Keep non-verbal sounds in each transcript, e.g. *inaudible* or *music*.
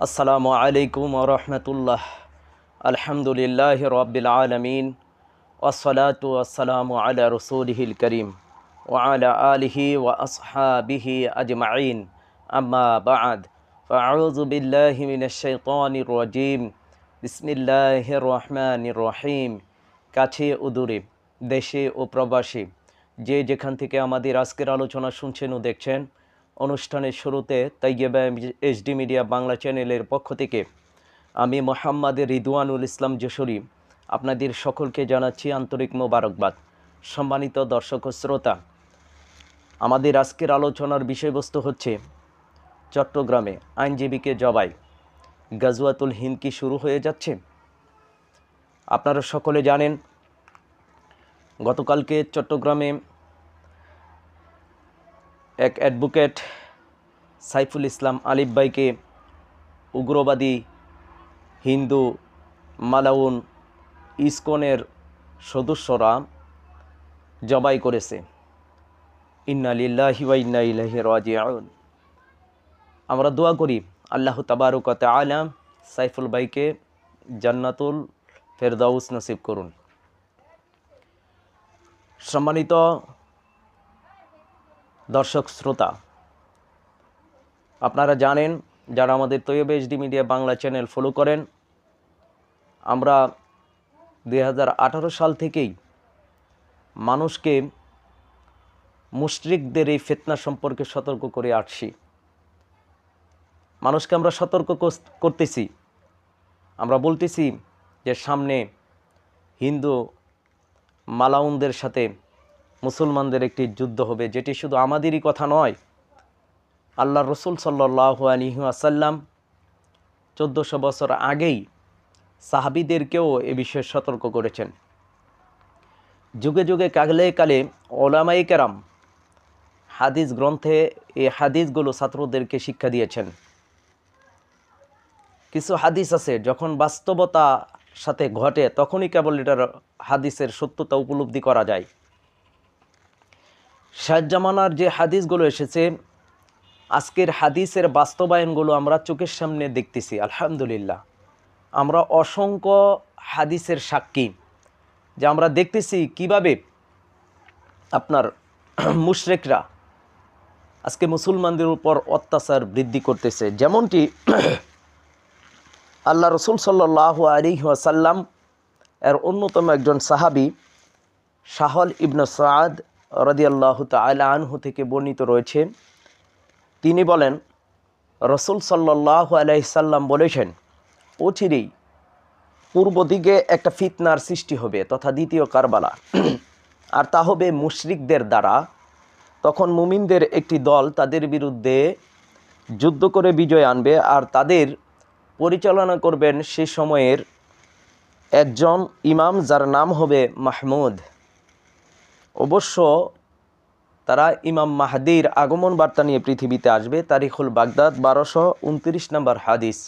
আসসালামু আলাইকুম রহমতুল্লাহ আলহামদুলিল্লাহ রবিল আলমিন ওসলাতু আসসালামু আলা রসুলহিল করিম ওয়ালা আলিহি ওয়া আসহাবিহি আজমাইন আম্মা বাদ فأعوذ بالله من الشيطان الرجيم بسم الله الرحمن الرحيم কাছে ও দূরে দেশে ও প্রবাসী যে যেখান থেকে আমাদের আজকের আলোচনা শুনছেন ও দেখছেন অনুষ্ঠানের শুরুতে তাইয়েবা এইচডি মিডিয়া বাংলা চ্যানেলের পক্ষ থেকে আমি মোহাম্মদ রিদওয়ানুল ইসলাম যশোরী আপনাদের সকলকে জানাচ্ছি আন্তরিক মোবারকবাদ। সম্মানিত দর্শক শ্রোতা, আমাদের আজকের আলোচনার বিষয়বস্তু হচ্ছে চট্টগ্রামে আইনজীবীকে জবাই। গাজওয়াতুল হিন্দ কি শুরু হয়ে যাচ্ছে? আপনারা সকলে জানেন, গতকালকে চট্টগ্রামে এক অ্যাডভোকেট সাইফুল ইসলাম আলিফ ভাইকে উগ্রবাদী হিন্দু মালাউন ইসকনের সদস্যরা জবাই করেছে। ইন্না লিল্লাহি ওয়া ইন্না ইলাইহি রাজিউন। আমরা দোয়া করি আল্লাহ তাবারকতে আলাম সাইফুল ভাইকে জান্নাতুল ফেরদাউস নসিব করুন। সম্মানিত দর্শক শ্রোতা, আপনারা জানেন যারা আমাদের Taiyab HD media Bangla channel follow করেন, আমরা দু হাজার আঠারো সাল থেকেই মানুষকে মুশরিকদের এই ফেতনা সম্পর্কে সতর্ক করে আসছি মানুষকে আমরা সতর্ক করতেছি। আমরা বলতেছি যে সামনে হিন্দু মালাউনদের সাথে মুসলমানদের একটি যুদ্ধ হবে, যেটি শুধু আমাদেরই কথা নয়। আল্লাহ রসুল সাল্লাহ আলহি আসাল্লাম চোদ্দোশো বছর আগেই সাহাবিদেরকেও এ বিষয়ে সতর্ক করেছেন। যুগে যুগে কাগলে কালে ওলামাই কেরাম হাদিস গ্রন্থে এই হাদিসগুলো ছাত্রদেরকে শিক্ষা দিয়েছেন। কিছু হাদিস আছে, যখন বাস্তবতা সাথে ঘটে, তখনই কেবল এটার হাদিসের সত্যতা উপলব্ধি করা যায়। শাহজামানার যে হাদিসগুলো এসেছে, আজকের হাদিসের বাস্তবায়নগুলো আমরা চোখের সামনে দেখতেছি, আলহামদুলিল্লাহ। আমরা অসংখ্য হাদিসের সাক্ষী, যে আমরা দেখতেছি কীভাবে আপনার *clears throat* মুশরেকরা আজকে মুসলমানদের উপর অত্যাচার বৃদ্ধি করতেছে। যেমনটি *clears throat* আল্লাহ রসুল সাল্লাহ আলী ওয়াসাল্লাম, এর অন্যতম একজন সাহাবি, শাহল ইবন সাদ রদিয়াল্লাহ তালা আনহু থেকে বর্ণিত রয়েছে। তিনি বলেন, রসুল সাল্লাহ আলাইসাল্লাম বলেছেন, অচিরেই পূর্ব দিকে একটা ফিতনার সৃষ্টি হবে তথা দ্বিতীয় কারবালা। আর তা হবে মুশরিকদের দ্বারা। তখন মুমিনদের একটি দল তাদের বিরুদ্ধে যুদ্ধ করে বিজয় আনবে আর তাদের পরিচালনা করবেন সে সময়ের একজন ইমাম যার নাম হবে মাহমুদ। অবশ্য তারা ইমাম মাহাদির আগমন বার্তা নিয়ে পৃথিবীতে আসবে। তারিখুল বাগদাদ, বারোশো উনত্রিশ নম্বর হাদিস।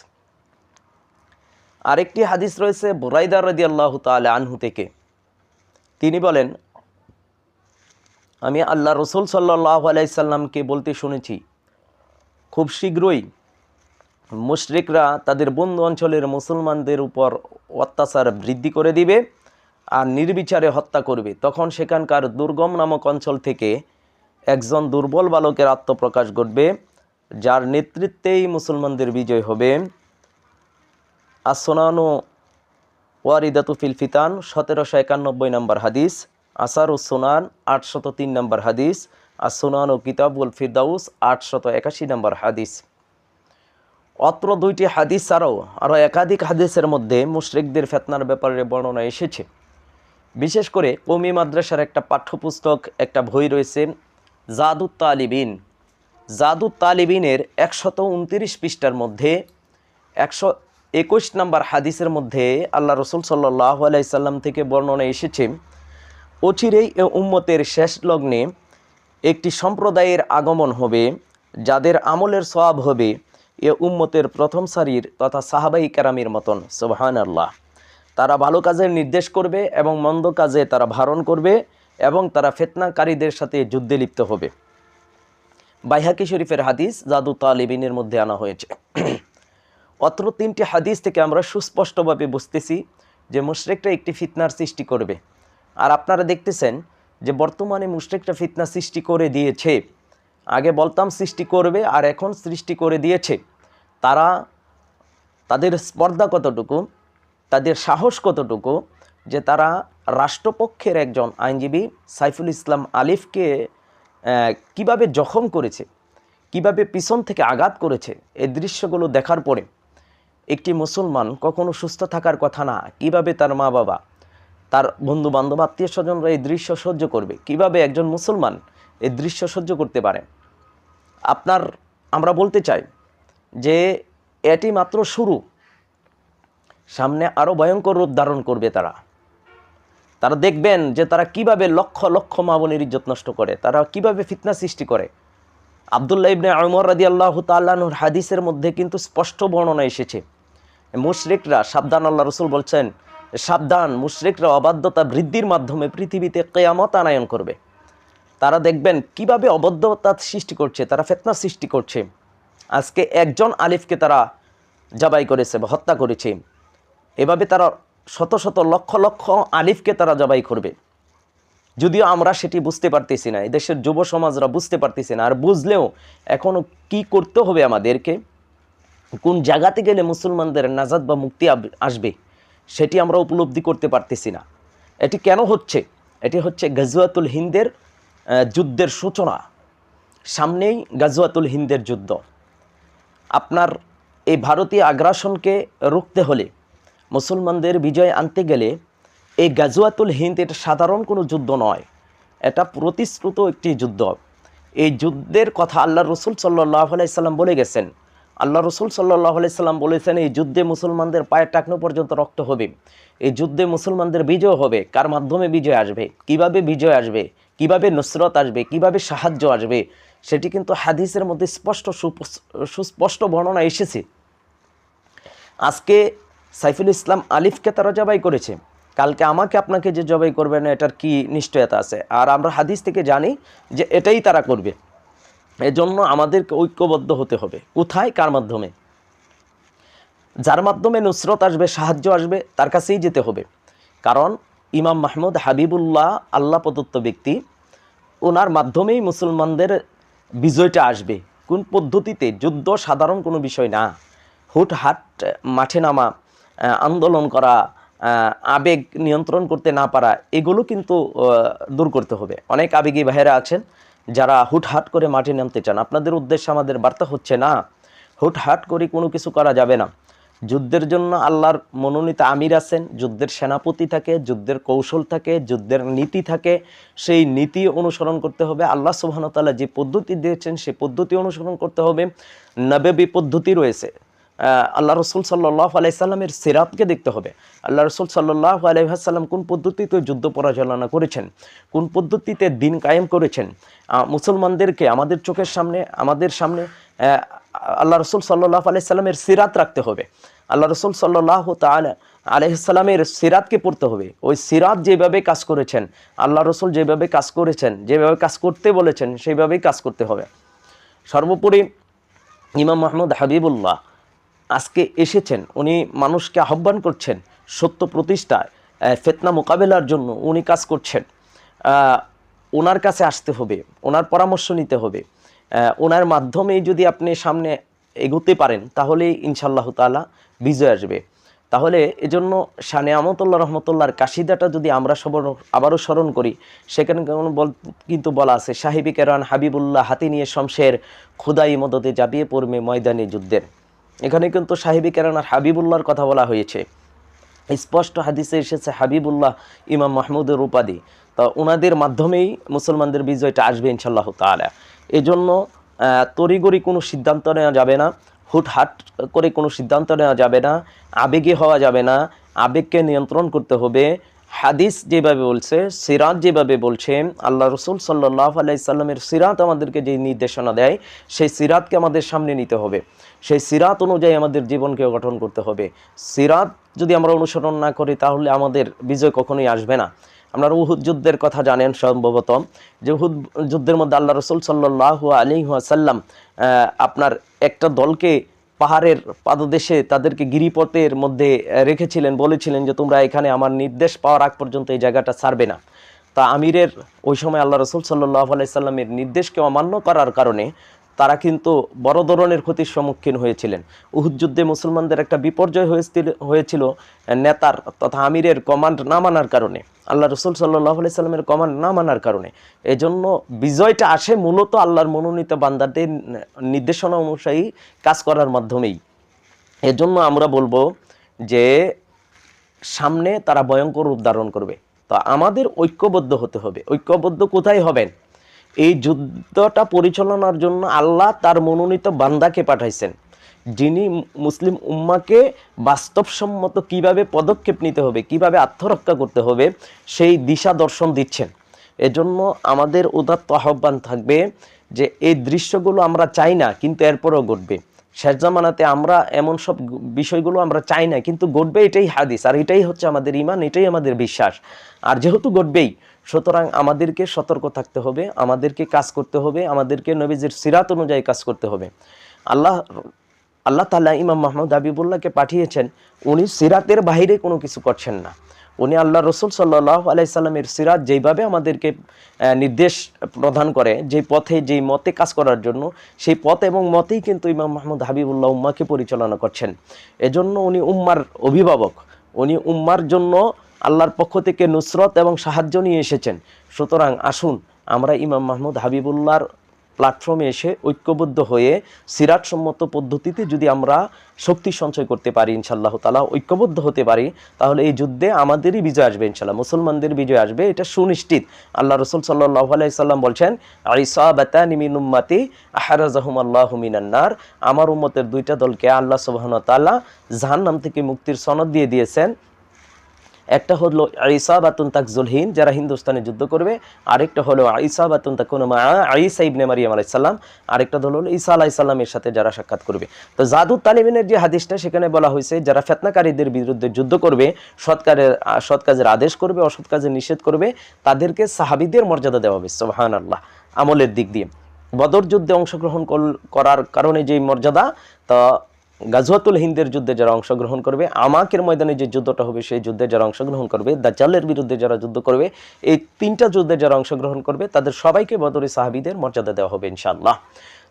আরেকটি হাদিস রয়েছে বুরাইদার রদি আল্লাহ তাল আনহু থেকে। তিনি বলেন, আমি আল্লাহ রসুল সাল্লাহ আলাইসাল্লামকে বলতে শুনেছি, খুব শীঘ্রই মুশরিকরা তাদের বন্ধু অঞ্চলের মুসলমানদের উপর অত্যাচার বৃদ্ধি করে দিবে। আর নির্বিচারে হত্যা করবে। তখন সেখানকার দুর্গম নামক অঞ্চল থেকে একজন দুর্বল বালকের আত্মপ্রকাশ ঘটবে, যার নেতৃত্বেই মুসলমানদের বিজয় হবে। আসোনানো ওয়ারিদাতু ফিল ফিতান, সতেরোশো একানব্বই নম্বর হাদিস, আসার ও সোনান, আটশত তিন নম্বর হাদিস আর সোনান ও কিতাবুল ফিরদাউস, আটশত একাশি নম্বর হাদিস। অত্র দুইটি হাদিস ছাড়াও আরও একাধিক হাদিসের মধ্যে মুশরিকদের ফেতনার ব্যাপারে বর্ণনা এসেছে। বিশেষ করে কমি মাদ্রাসার একটা পাঠ্যপুস্তক, একটা বই রয়েছে, জাদু তালিবিন। জাদু তালিবিনের একশত উনতিরিশ পৃষ্ঠার মধ্যে, একশো একুশ নম্বর হাদিসের মধ্যে আল্লাহ রসুল সাল্লাহ আলাইসাল্লাম থেকে বর্ণনা এসেছে, অচিরেই এ উম্মতের শেষ লগ্নে একটি সম্প্রদায়ের আগমন হবে, যাদের আমলের সওয়াব হবে এ উম্মতের প্রথম সারির তথা সাহাবাই কেরামির মতন সোহান আল্লাহ তারা ভালো কাজের নির্দেশ করবে এবং মন্দ কাজে তারা ভারণ করবে এবং তারা ফেতনাকারীদের সাথে যুদ্ধে লিপ্ত হবে। বাইহাকি শরীফের হাদিস জাদু তালিবিনের মধ্যে আনা হয়েছে। অত্র তিনটি হাদিস থেকে আমরা সুস্পষ্টভাবে বুঝতেছি যে মুশরেকটা একটি ফিতনার সৃষ্টি করবে। আর আপনারা দেখতেছেন যে বর্তমানে মুশরেকটা ফিতনা সৃষ্টি করে দিয়েছে। আগে বলতাম সৃষ্টি করবে, আর এখন সৃষ্টি করে দিয়েছে। তারা তাদের স্পর্ধা কতটুকু? তাদের সাহস কতটুকু যে তারা রাষ্ট্রপক্ষের একজন আইনজীবী সাইফুল ইসলাম আলিফকে কীভাবে জখম করেছে, কীভাবে পিছন থেকে আঘাত করেছে, এই দৃশ্যগুলো দেখার পরে একটি মুসলমান কখনো সুস্থ থাকার কথা না, কীভাবে তার মা বাবা, তার বন্ধু বান্ধব আত্মীয় স্বজনরা এই দৃশ্য সহ্য করবে, কীভাবে একজন মুসলমান এই দৃশ্য সহ্য করতে পারে? আপনার, আমরা বলতে চাই যে এটি মাত্র শুরু সামনে আরও ভয়ঙ্কর রূপ ধারণ করবে তারা। তারা দেখবেন যে তারা কীভাবে লক্ষ লক্ষ মা বোনের ইজ্জত নষ্ট করে, তারা কীভাবে ফিতনা সৃষ্টি করে। আবদুল্লাহ ইবনে আমর রাদি আল্লাহ তাল্লাহর হাদিসের মধ্যে কিন্তু স্পষ্ট বর্ণনা এসেছে। মুশরিকরা, সাবধান আল্লাহ রসুল বলছেন, সাবধান, মুশরিকরা অবাধ্যতা বৃদ্ধির মাধ্যমে পৃথিবীতে কেয়ামত আনায়ন করবে। তারা দেখবেন কীভাবে অবদ্ধতা সৃষ্টি করছে, তারা ফেতনা সৃষ্টি করছে। আজকে একজন আলিফকে তারা জবাই করেছে বা হত্যা করেছে। এভাবে তারা শত শত লক্ষ লক্ষ আলিফকে তারা জবাই করবে। যদিও আমরা সেটি বুঝতে পারতেছি না, এদেশের যুব সমাজরা বুঝতে পারতেছি না। আর বুঝলেও এখনও কি করতে হবে আমাদেরকে? কোন জায়গাতে গেলে মুসলমানদের নাজাদ বা মুক্তি আসবে? সেটি আমরা উপলব্ধি করতে পারতেছি না। এটি কেন হচ্ছে? এটি হচ্ছে গাজওয়াতুল হিন্দের যুদ্ধের সূচনা। সামনেই গাজওয়াতুল হিন্দের যুদ্ধ। আপনার এই ভারতীয় আগ্রাসনকে রুখতে হলে মুসলমানদের বিজয় আনতে গেলে এই গাজুয়াতুল হিন্দ এটা সাধারণ কোনো যুদ্ধ নয়। এটা প্রতিশ্রুত একটি যুদ্ধ। এই যুদ্ধের কথা আল্লাহ রসুল সাল্লাহ আলাইসাল্লাম বলে গেছেন। আল্লাহ রসুল সাল্লাহ আলাইসাল্লাম বলেছেন, এই যুদ্ধে মুসলমানদের পায়ের টাকনো পর্যন্ত রক্ত হবে। এই যুদ্ধে মুসলমানদের বিজয় হবে। কার মাধ্যমে বিজয় আসবে? কীভাবে বিজয় আসবে? কীভাবে নুসরত আসবে? কীভাবে সাহায্য আসবে? সেটি কিন্তু হাদিসের মধ্যে স্পষ্ট সুস্পষ্ট বর্ণনা এসেছে। আজকে সাইফুল ইসলাম আলিফকে তারা জবাই করেছে। কালকে আমাকে আপনাকে যে জবাই করবে না, এটার কি নিশ্চয়তা আছে? আর আমরা হাদিস থেকে জানি যে এটাই তারা করবে। এজন্য আমাদেরকে ঐক্যবদ্ধ হতে হবে। কোথায়? কার মাধ্যমে? যার মাধ্যমে নুসরত আসবে, সাহায্য আসবে, তার কাছেই যেতে হবে। কারণ ইমাম মাহমুদ হাবিবুল্লাহ আল্লাহ প্রদত্ত ব্যক্তি, ওনার মাধ্যমেই মুসলমানদের বিজয়টা আসবে। কোন পদ্ধতিতে? যুদ্ধ সাধারণ কোনো বিষয় না। হুটহাট মাঠে নামা আন্দোলন করা আবেগ নিয়ন্ত্রণ করতে না পারা, এগুলো কিন্তু দূর করতে হবে। অনেক আবেগী ভাইয়েরা আছেন যারা হুটহাট করে মাঠে নামতে চান। আপনাদের উদ্দেশ্যে আমাদের বার্তা হচ্ছে না, হুটহাট করে কোনো কিছু করা যাবে না। যুদ্ধের জন্য আল্লাহর মনোনীত আমির আছেন, যুদ্ধের সেনাপতি থাকে, যুদ্ধের কৌশল থাকে, যুদ্ধের নীতি থাকে, সেই নীতি অনুসরণ করতে হবে। আল্লাহ সুবাহতাল্লাহ যে পদ্ধতি দিয়েছেন সেই পদ্ধতি অনুসরণ করতে হবে। নবেবী পদ্ধতি রয়েছে। আল্লাহ রসুল সাল্লাহ আলাইসাল্লামের সিরাতকে দেখতে হবে। আল্লাহ রসুল সাল্লাহ আলাইসাল্লাম কোন পদ্ধতিতে যুদ্ধ পরিচালনা করেছেন? কোন পদ্ধতিতে দিন কায়েম করেছেন? মুসলমানদেরকে আমাদের চোখের সামনে, আমাদের সামনে আল্লাহ রসুল সাল্লাহ আলাইসাল্লামের সিরাত রাখতে হবে। আল্লাহ রসুল সাল্লাহ তালা আলহিসাল্লামের সিরাতকে পড়তে হবে। ওই সিরাত যেভাবে কাজ করেছেন, আল্লাহ রসুল যেভাবে কাজ করেছেন, যেভাবে কাজ করতে বলেছেন, সেইভাবেই কাজ করতে হবে। সর্বোপরি ইমাম মাহমুদ হাবিবুল্লাহ আজকে এসেছেন, উনি মানুষকে আহ্বান করছেন সত্য প্রতিষ্ঠায় ফেতনা মোকাবেলার জন্য উনি কাজ করছেন। ওনার কাছে আসতে হবে, ওনার পরামর্শ নিতে হবে। ওনার মাধ্যমেই যদি আপনি সামনে এগোতে পারেন তাহলে ইনশাল্লাহ তাআলা বিজয় আসবে। তাহলে এজন্য শানে আমতুল্লাহ রহমতুল্লাহর কাশিদাটা যদি আমরা সবর, আবারও স্মরণ করি, সেখানে বল, কিন্তু বলা আছে, সাহিবি কেরান হাবিবুল্লাহ হাতি নিয়ে শমশের খুদাই মদতে জাবিয়ে পড়বে ময়দানে যুদ্ধের। এখানে কিন্তু সাহিবি কেরান আর হাবিবুল্লাহর কথা বলা হয়েছে। স্পষ্ট হাদিসে এসেছে হাবিবুল্লাহ, ইমাম মাহমুদের উপাধি। তো ওনাদের মাধ্যমেই মুসলমানদের বিজয়টা আসবে ইনশাল্লাহ তালা এজন্য তড়িগড়ি কোনো সিদ্ধান্ত নেওয়া যাবে না, হুটহাট করে কোনো সিদ্ধান্ত নেওয়া যাবে না, আবেগে হওয়া যাবে না, আবেগকে নিয়ন্ত্রণ করতে হবে। হাদিস যেভাবে বলছে, সিরাত যেভাবে বলছে, আল্লাহ রসুল সাল্লাহ আলাইসাল্লামের সিরাত আমাদেরকে যে নির্দেশনা দেয়, সেই সিরাতকে আমাদের সামনে নিতে হবে। সেই সিরাত অনুযায়ী আমাদের জীবনকে গঠন করতে হবে। সিরাত যদি আমরা অনুসরণ না করি, তাহলে আমাদের বিজয় কখনোই আসবে না। আপনারা উহুদ যুদ্ধের কথা জানেন সম্ভবত, যে উহুদ যুদ্ধের মধ্যে আল্লাহ রসুল সাল্লাহ আলী সাল্লাম আপনার একটা দলকে পাহাড়ের পাদদেশে তাদেরকে গিরিপথের মধ্যে রেখেছিলেন, বলেছিলেন যে তোমরা এখানে আমার নির্দেশ পাওয়ার আগ পর্যন্ত এই জায়গাটা ছাড়বে না। তা আমিরের ওই সময় আল্লাহ রসুল সাল্লাহ আলাইসাল্লামের নির্দেশকে অমান্য করার কারণে তারা কিন্তু বড় ধরনের ক্ষতির সম্মুখীন হয়েছিলেন। উহুদ যুদ্ধে মুসলমানদের একটা বিপর্যয় হয়েছিল হয়েছিল নেতার তথা আমিরের কমান্ড না মানার কারণে। আল্লাহ রসুল সাল্লাহ আলি সাল্লামের কমান্ড না মানার কারণে। এজন্য বিজয়টা আসে মূলত আল্লাহর মনোনীত বান্দাদের নির্দেশনা অনুযায়ী কাজ করার মাধ্যমেই। এজন্য আমরা বলব যে, সামনে তারা ভয়ঙ্কর রূপ ধারণ করবে। তো আমাদের ঐক্যবদ্ধ হতে হবে। ঐক্যবদ্ধ কোথায় হবেন? এই যুদ্ধটা পরিচালনার জন্য আল্লাহ তার মনোনীত বান্দাকে পাঠাইছেন, যিনি মুসলিম উম্মাকে বাস্তবসম্মত কীভাবে পদক্ষেপ নিতে হবে, কীভাবে আত্মরক্ষা করতে হবে, সেই দিশা দর্শন দিচ্ছেন। এজন্য আমাদের উদাত্ত আহ্বান থাকবে যে, এই দৃশ্যগুলো আমরা চাই না, কিন্তু এরপরও ঘটবে। শেষ জামানাতে আমরা এমন সব বিষয়গুলো আমরা চাই না, কিন্তু ঘটবে এটাই হাদিস, আর এটাই হচ্ছে আমাদের ইমান এটাই আমাদের বিশ্বাস। আর যেহেতু ঘটবেই, সুতরাং আমাদেরকে সতর্ক থাকতে হবে, আমাদেরকে কাজ করতে হবে, আমাদেরকে নবীজির সিরাত অনুযায়ী কাজ করতে হবে। আল্লাহ আল্লাহ তাআলা ইমাম মাহমুদ হাবিবুল্লাহকে পাঠিয়েছেন, উনি সিরাতের বাইরে কোনো কিছু করছেন না। উনি আল্লাহ রসুল সাল্লাহ আলাইসাল্লামের সিরাত যেইভাবে আমাদেরকে নির্দেশ প্রদান করে, যেই পথে, যেই মতে কাজ করার জন্য, সেই পথ এবং মতেই কিন্তু ইমাম মাহমুদ হাবিবুল্লাহ উম্মাকে পরিচালনা করছেন। এজন্য উনি উম্মার অভিভাবক। উনি উম্মার জন্য আল্লাহর পক্ষ থেকে নুসরত এবং সাহায্য নিয়ে এসেছেন। সুতরাং আসুন, আমরা ইমাম মাহমুদ হাবিবুল্লাহর প্ল্যাটফর্মে এসে ঐক্যবদ্ধ হয়ে সিরাটসম্মত পদ্ধতিতে যদি আমরা শক্তি সঞ্চয় করতে পারি ইনশাল্লাহ তালা ঐক্যবদ্ধ হতে পারি, তাহলে এই যুদ্ধে আমাদেরই বিজয় আসবে ইনশাল্লাহ মুসলমানদের বিজয় আসবে, এটা সুনিশ্চিত। আল্লাহ রসুল সাল্লাহ আলাইসাল্লাম বলছেন আইসা বাতানি উম্মাতি আহারাজাহুম আল্লাহ মিনান্নার আমার উম্মতের দুইটা দলকে আল্লাহ সুবাহন তাল্লাহ জাহান্নাম থেকে মুক্তির সনদ দিয়ে দিয়েছেন। একটা হলো আইসা বাতুন তাকজুলহীন যারা হিন্দুস্তানে যুদ্ধ করবে। আরেকটা হলো আইসা বাতুন তাকুনুমা আইসা ইবনে মারিয়াম আলাইসাল্লাম আরেকটা হলো ঈসা আলাইসাল্লামের সাথে যারা সাক্ষাৎ করবে। তো জাদু তালিবিনের যে হাদিসটা, সেখানে বলা হয়েছে, যারা ফেতনাকারীদের বিরুদ্ধে যুদ্ধ করবে, সৎ কাজের সৎ কাজের আদেশ করবে, অসৎ কাজের নিষেধ করবে, তাদেরকে সাহাবিদের মর্যাদা দেওয়া হবে। সোহান আল্লাহ আমলের দিক দিয়ে। বদর যুদ্ধে অংশগ্রহণ করার কারণে যে মর্যাদা, তা গাজওয়াতুল হিন্দের যুদ্ধে যারা অংশগ্রহণ করবে, আমাকের ময়দানে যে যুদ্ধটা হবে, সেই যুদ্ধে যারা অংশগ্রহণ করবে, দাজ্জালের বিরুদ্ধে যারা যুদ্ধ করবে, এই তিনটা যুদ্ধে যারা অংশগ্রহণ করবে, তাদের সবাইকে বদরি সাহাবিদের মর্যাদা দেওয়া হবে ইনশাআল্লাহ।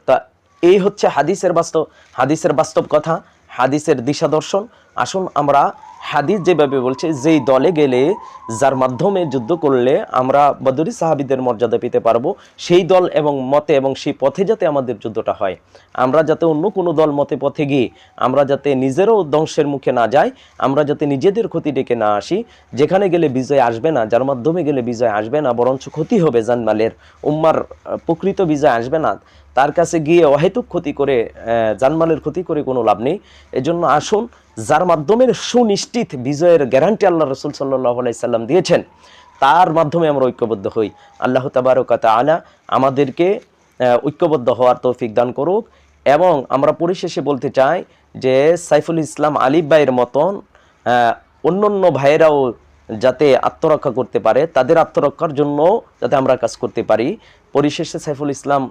তা এই হচ্ছে হাদিসের বাস্তব হাদিসের বাস্তব কথা, হাদিসের দিশা দর্শন। আসুন আমরা হাদিস যেভাবে বলছে, যেই দলে গেলে, যার মাধ্যমে যুদ্ধ করলে আমরা বদরি সাহাবিদের মর্যাদা পেতে পারব, সেই দল এবং মতে এবং সেই পথে যাতে আমাদের যুদ্ধটা হয়। আমরা যাতে অন্য কোনো দল মতে পথে গিয়ে, আমরা যাতে নিজেরও ধ্বংসের মুখে না যাই, আমরা যাতে নিজেদের ক্ষতি ডেকে না আসি, যেখানে গেলে বিজয় আসবে না, যার মাধ্যমে গেলে বিজয় আসবে না, বরঞ্চ ক্ষতি হবে জানমালের। উম্মার প্রকৃত বিজয় আসবে না। তার কাছে গিয়ে অহেতুক ক্ষতি করে জানমালের ক্ষতি করে কোনো লাভ নেই। এজন্য আসুন, যার মাধ্যমে সুনিশ্চিত বিজয়ের গ্যারান্টি আল্লাহ রসুল সাল্লাহ আলাইসাল্লাম দিয়েছেন, তার মাধ্যমে আমরা ঐক্যবদ্ধ হই। আল্লাহ তাবারকাত আলা আমাদেরকে ঐক্যবদ্ধ হওয়ার তৌফিক দান করুক এবং আমরা পরিশেষে বলতে চাই যে সাইফুল ইসলাম আলিফ ভাইয়ের মতন অন্য অন্য ভাইয়েরাও যাতে আত্মরক্ষা করতে পারে, তাদের আত্মরক্ষার জন্য যাতে আমরা কাজ করতে পারি। পরিশেষে সাইফুল ইসলাম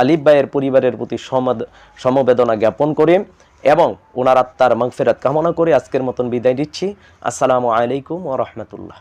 আলিফ ভাইয়ের পরিবারের প্রতি সমাদ, সমবেদনা জ্ঞাপন করে এবং ওনার আত্মার মাংফেরাত কামনা করে আজকের মতন বিদায় দিচ্ছি আসসালামু আলাইকুম ও রহমতুল্লাহ।